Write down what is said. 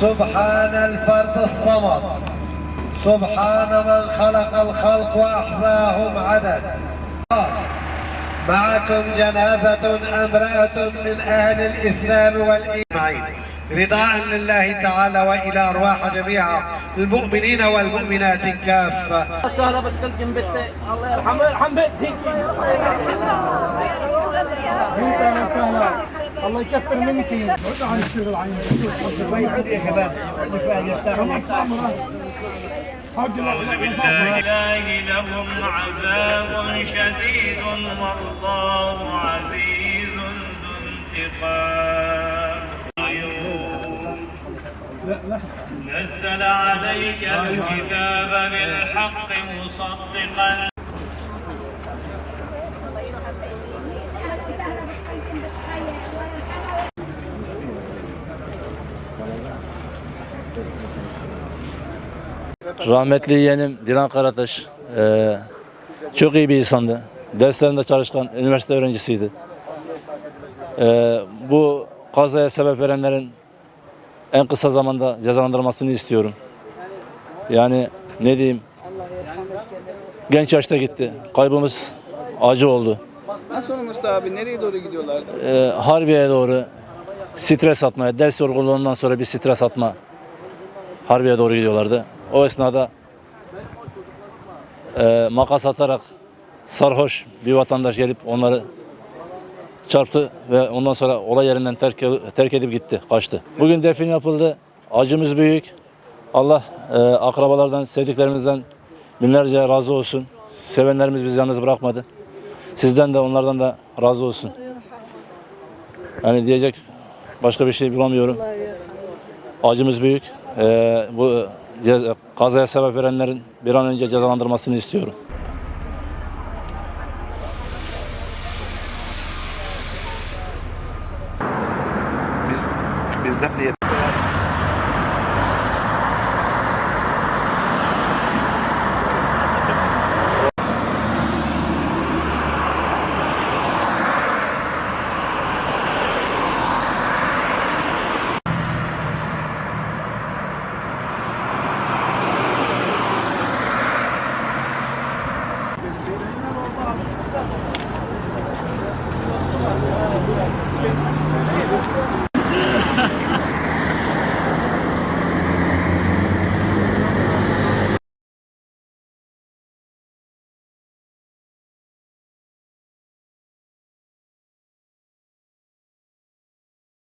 سبحان الفرد الصمد. سبحان من خلق الخلق وأحصاهم عدد. معكم جنازة أمرأة من أهل الإسلام والإيمان. رضاء لله تعالى وإلى أرواح جميع المؤمنين والمؤمنات كافة. الله يرحمه يرحم بيتك الله يكثر منك. عن الشغل عن بالله لهم عذاب شديد والله عزيز ذو انتقام نزل عليك الكتاب بالحق مصدقا. Rahmetli yeğenim Dilan Karataş eee, çok iyi bir insandı. Derslerinde çalışkan üniversite öğrencisiydi. Eee, bu kazaya sebep verenlerin en kısa zamanda cezalandırılmasını istiyorum. Yani ne diyeyim? Genç yaşta gitti. Kaybımız acı oldu. Nasıl olmuştu abi? Nereye doğru gidiyorlardı? Eee, Harbiye'ye doğru stres atmaya, ders yorgunluğundan sonra bir stres atma Harbiye'ye doğru gidiyorlardı. O esnada eee, makas atarak sarhoş bir vatandaş gelip onları çarptı ve ondan sonra olay yerinden terk, terk edip gitti, kaçtı. Bugün defin yapıldı. Acımız büyük. Allah eee, akrabalardan, sevdiklerimizden binlerce razı olsun. Sevenlerimiz bizi yalnız bırakmadı. Sizden de onlardan da razı olsun. Yani diyecek başka bir şey bulamıyorum. Acımız büyük. Ee, bu kazaya sebep verenlerin bir an önce cezalandırmasını istiyorum. Biz biz defniye Thank you.